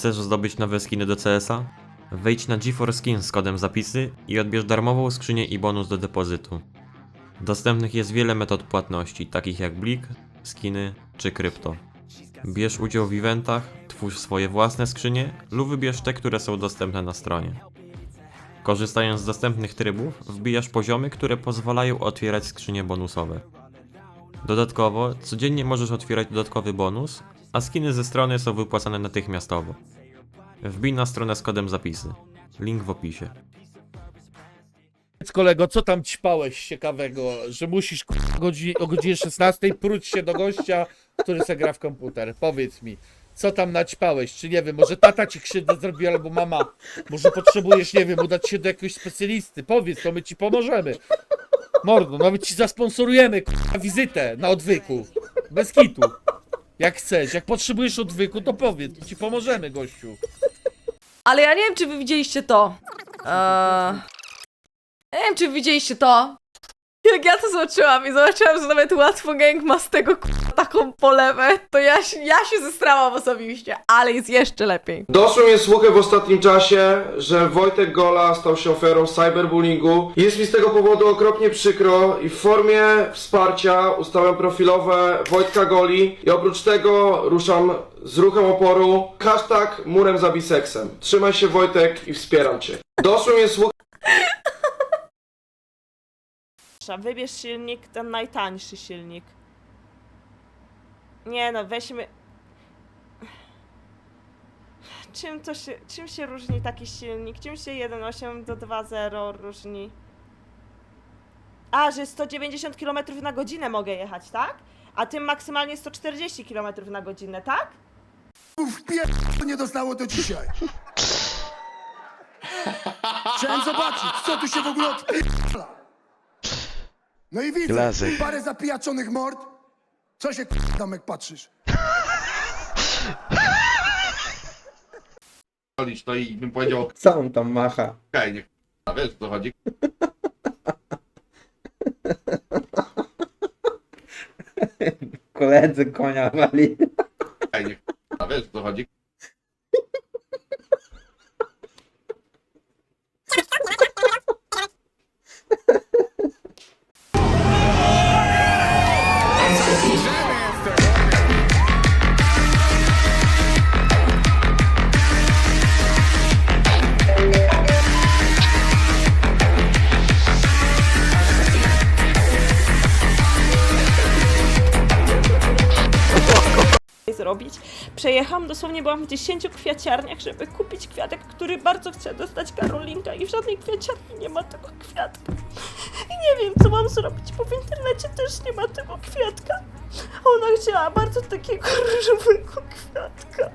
Chcesz zdobyć nowe skiny do CS-a? Wejdź na GeForce Skins z kodem zapisy i odbierz darmową skrzynię i bonus do depozytu. Dostępnych jest wiele metod płatności, takich jak Blik, skiny czy krypto. Bierz udział w eventach, twórz swoje własne skrzynie lub wybierz te, które są dostępne na stronie. Korzystając z dostępnych trybów, wbijasz poziomy, które pozwalają otwierać skrzynie bonusowe. Dodatkowo, codziennie możesz otwierać dodatkowy bonus, a skiny ze strony są wypłacane natychmiastowo. Wbij na stronę z kodem zapisy. Link w opisie. Powiedz, kolego, co tam ćpałeś ciekawego, że musisz k***a, godzi- o godzinie 16 pruć się do gościa, który se gra w komputer? Powiedz mi, co tam naćpałeś? Czy nie wiem, może tata ci krzywdę zrobił albo mama? Może potrzebujesz, nie wiem, udać się do jakiegoś specjalisty? Powiedz, to my ci pomożemy. Mordo, nawet ci zasponsorujemy k***a, wizytę na odwyku. Bez kitu. Jak chcesz, jak potrzebujesz odwyku, to powiedz, ci pomożemy, gościu. Ale ja nie wiem, czy wy widzieliście to. Eee... Nie wiem, czy widzieliście to. Jak ja to zobaczyłam i zobaczyłam, że nawet łatwo gang ma z tego taką polewę, to ja, się- ja się zestrałam osobiście, ale jest jeszcze lepiej. Doszły mnie słuchy w ostatnim czasie, że Wojtek Gola stał się ofiarą cyberbullyingu. Jest mi z tego powodu okropnie przykro i w formie wsparcia ustawiam profilowe Wojtka Goli i oprócz tego ruszam z ruchem oporu hashtag murem za biseksem. Trzymaj się Wojtek i wspieram cię. Doszły mnie słuchy Wybierz silnik, ten najtańszy silnik. Nie no, weźmy... Czym to się, czym się różni taki silnik? Czym się 1.8 do 2.0 różni? A, że 190 km na godzinę mogę jechać, tak? A tym maksymalnie 140 km na godzinę, tak? w pier... nie dostało do dzisiaj. Chciałem zobaczyć, co tu się w ogóle odpierdala. No i widzę, Klasyk. parę zapijaczonych mord. Co się k***a, Damek patrzysz? Polić to i bym powiedział, okej, Co on tam macha? niech a wiesz o co chodzi. Koledzy konia wali. Okej, niech a wiesz o co chodzi. Zrobić. Przejechałam, dosłownie byłam w 10 kwiaciarniach, żeby kupić kwiatek, który bardzo chce dostać Karolinka i w żadnej kwiaciarni nie ma tego kwiatka. I nie wiem, co mam zrobić, bo w internecie też nie ma tego kwiatka. Ona chciała bardzo takiego różowego kwiatka.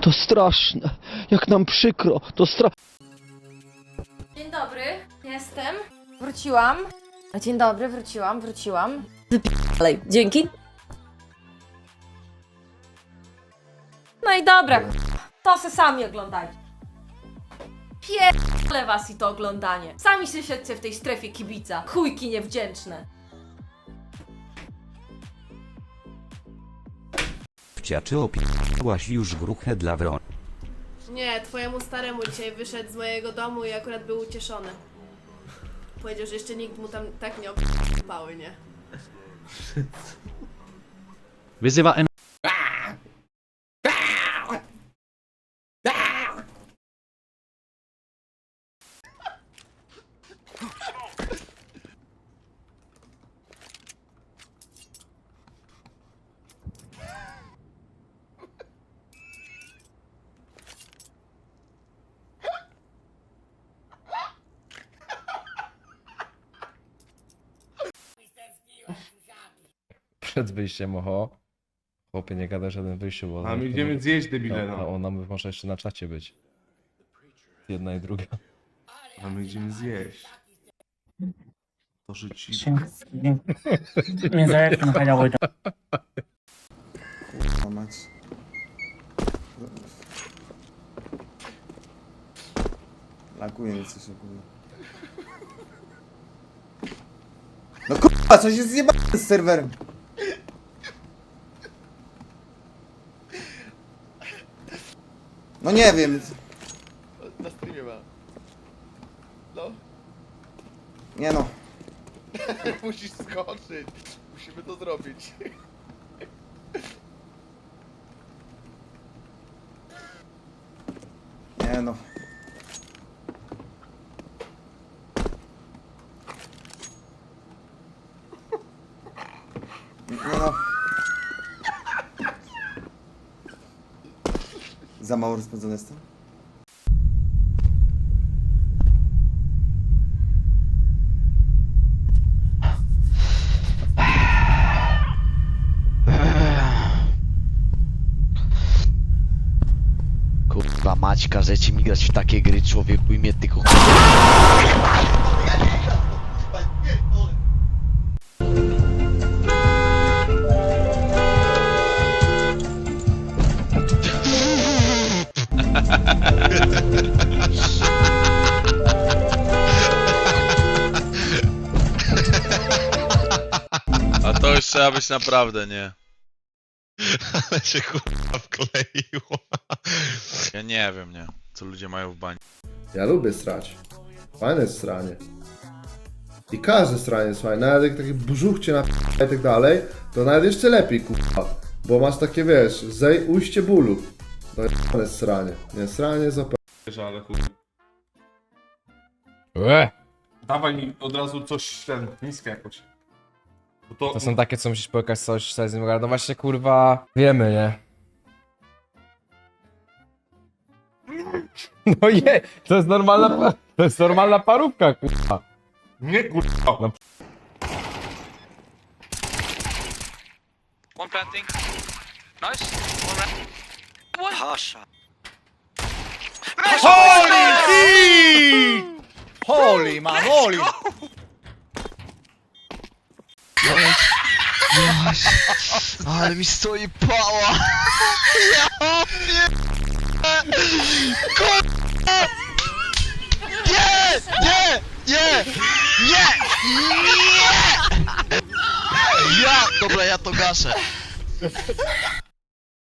To straszne. Jak nam przykro. To straszne. Dzień dobry, jestem. Wróciłam. Dzień dobry, wróciłam, wróciłam. Dalej, dzięki. No i dobra, to se sami oglądajcie. Pierdolę was i to oglądanie. Sami się siedźcie w tej strefie kibica. Chujki niewdzięczne. Czy opiłaś już gruchę dla wron? Nie, twojemu staremu dzisiaj wyszedł z mojego domu i akurat był ucieszony. Powiedział, że jeszcze nikt mu tam tak nie opały, nie? Wyzywa Przed wyjściem, oho. Chłopie, nie gadaj o żadnym wyjściu, bo... A my idziemy zjeść debile, no. Ona może jeszcze na czacie być. Jedna i druga. A my idziemy zjeść. To, że ci... Nie za jak na Wojta. Mać. Lakuje mi coś ogólnie. No k***a, coś jest zjebane z serwerem. No nie wiem. Na streamie mam. No, Nie no. musisz skoczyć. Musimy to zrobić. Nie no. Nie no. Za mało rozpędzony jestem? Kurwa mać, każecie mi grać w takie gry człowieku i mnie tylko trzeba być naprawdę, nie? Ale się kurwa wkleiło. Ja nie wiem, nie? Co ludzie mają w bani. Ja lubię srać. Fajne jest sranie. I każde sranie jest fajne, nawet jak takie brzuch cię na i tak dalej, to nawet jeszcze lepiej, kurwa. Bo masz takie, wiesz, zej ujście bólu. To jest sranie. Nie, sranie jest OP. Ale chuj. Dawaj mi od razu coś, ten, niskie jakoś. Bo to, To są takie, co musisz pokazać coś, co z nim. No właśnie, kurwa, wiemy, nie? No je, to jest normalna, pa- to jest normalna parówka, kurwa. Nie kurwa. No. One planting. Nice. Hasza. Holy man, holy! Ale mi stoi pała! Ja pier... Kurwa! Nie! Nie! Nie! Nie! Nie! Ja! Dobra, ja to gaszę.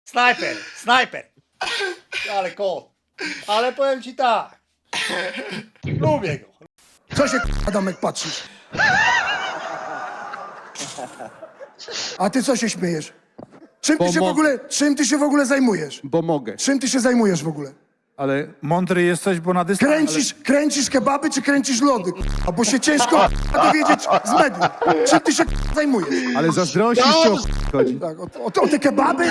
Snajper, snajper! Ale kot. Ale powiem ci tak. Lubię go. Co się Adamek patrzysz? A ty co się śmiejesz? Czym ty się w ogóle, czym ty się w ogóle zajmujesz? Bo mogę. Czym ty się zajmujesz w ogóle? Ale mądry jesteś, bo na dystans... Kręcisz, kręcisz kebaby czy kręcisz lody? A bo się ciężko dowiedzieć z mediów. Czym ty się zajmujesz? Ale zazdrościsz No, czy o chodzi? Tak, o, o, o te kebaby?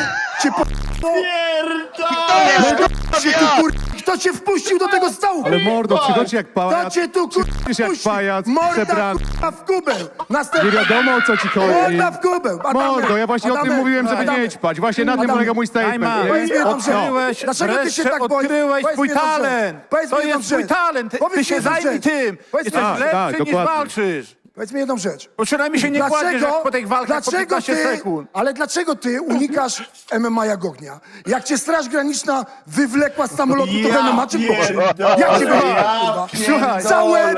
Cię po... Pierdolę! Cię tu kur... Kto cię wpuścił do tego stołu? Ale mordo, przychodzi jak Kto pajac, cię tu przychodzisz jak wpuścił? pajac, Morda przebrany. kurwa w kubeł! Następny... Nie wiadomo o co ci chodzi. Morda w kubeł! Adame, Mordo, ja właśnie o tym mówiłem, żeby Adame, nie ćpać. Właśnie na tym polega mój statement. Powiedz mi jedną rzecz. Odkryłeś, Dlaczego ty się tak boisz? odkryłeś Powiedz swój mi jedną rzecz. talent. Powiedz mi To jedną jest twój rzecz. talent. Ty, Powiedz ty mi się jedną zajmij rzecz. tym. Powiedz mi Jesteś jedną lepszy rzecz. niż Dokładnie. walczysz. Powiedz mi jedną rzecz. Bo przynajmniej się nie kładziesz jak po tych walkach po dlaczego 15 ty, sekund. Ale dlaczego ty unikasz MMA jak ognia? Jak cię Straż Graniczna wywlekła z samolotu, to Ja MMA czy w boksie? Jak cię wywlekła? Słuchaj. Całe...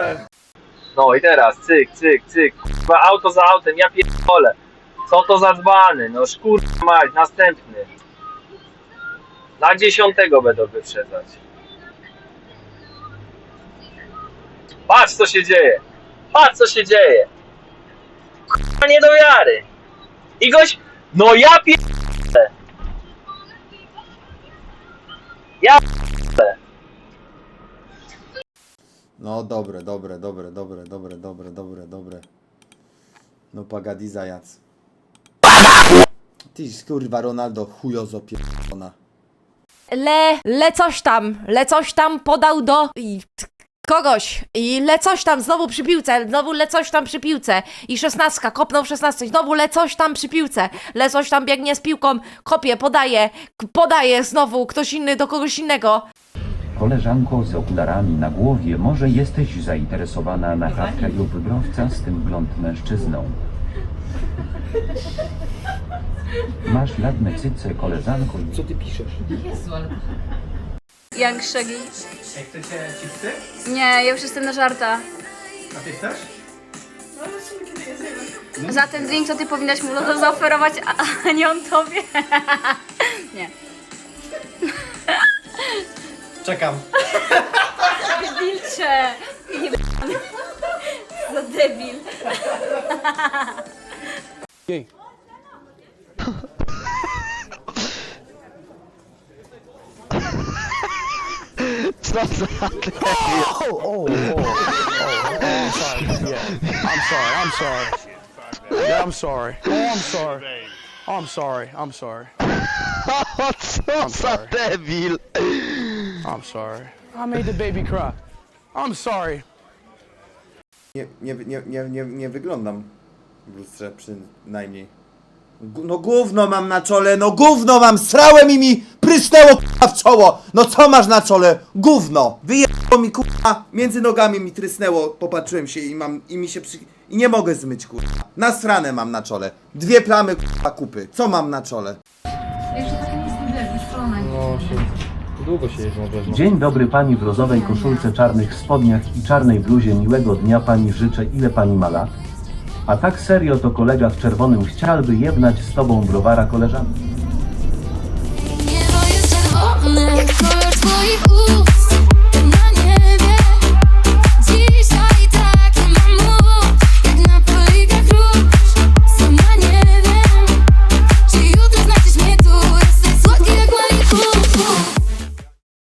No i teraz, cyk, cyk, cyk. Kurwa, auto za autem, ja pierdolę. Co to za dzbany? No kurwa mać, następny. Na dziesiątego będą wyprzedzać. Patrz co się dzieje. Patrz co się dzieje. Kurwa nie do wiary. I goś... No ja pierdolę. Ja pierdolę. No dobre, dobre, dobre, dobre, dobre, dobre, dobre, dobre. No pagadi zajac. Ty kurwa Ronaldo chujozo pierdolona. Le, le coś tam, le coś tam podał do i, kogoś i le coś tam znowu przy piłce, znowu le coś tam przy piłce i szesnastka, kopnął w szesnastce, znowu le coś tam przy piłce, le coś tam biegnie z piłką, kopie, podaje, podaje znowu ktoś inny do kogoś innego. Koleżanko z okularami na głowie, może jesteś zainteresowana na chatkę lub growca z tym blond mężczyzną. Masz ładne cyce, koleżanko. Co ty piszesz? Young Shaggy. Nie, ja już jestem na żarta. A ty chcesz? Za ten drink to ty powinnaś mu zaoferować, a, a nie on tobie. nie. Czekam. Debilcze! Za debil. Co za Oh, oh, oh, oh, I'm sorry. Yeah, I'm sorry. I'm sorry. Yeah, I'm sorry. Oh, I'm sorry. I'm sorry. I'm sorry. Co za debil! I'm sorry. I made the baby cry. I'm sorry. Nie, nie, nie, nie, nie, nie wyglądam w lustrze przynajmniej. Gu- No gówno mam na czole, no gówno mam, srałem i mi prysnęło k***a w czoło. No co masz na czole? Gówno. Wyjechało mi k***a, między nogami mi trysnęło, popatrzyłem się i mam, i mi się przy... I nie mogę zmyć k***a. Nasrane mam na czole. Dwie plamy k***a kupy. Co mam na czole? Dzień dobry pani w rozowej koszulce, czarnych spodniach i czarnej bluzie. Miłego dnia pani życzę. Ile pani ma lat? A tak serio to kolega w czerwonym chciałby jebnać z tobą browara koleżanki.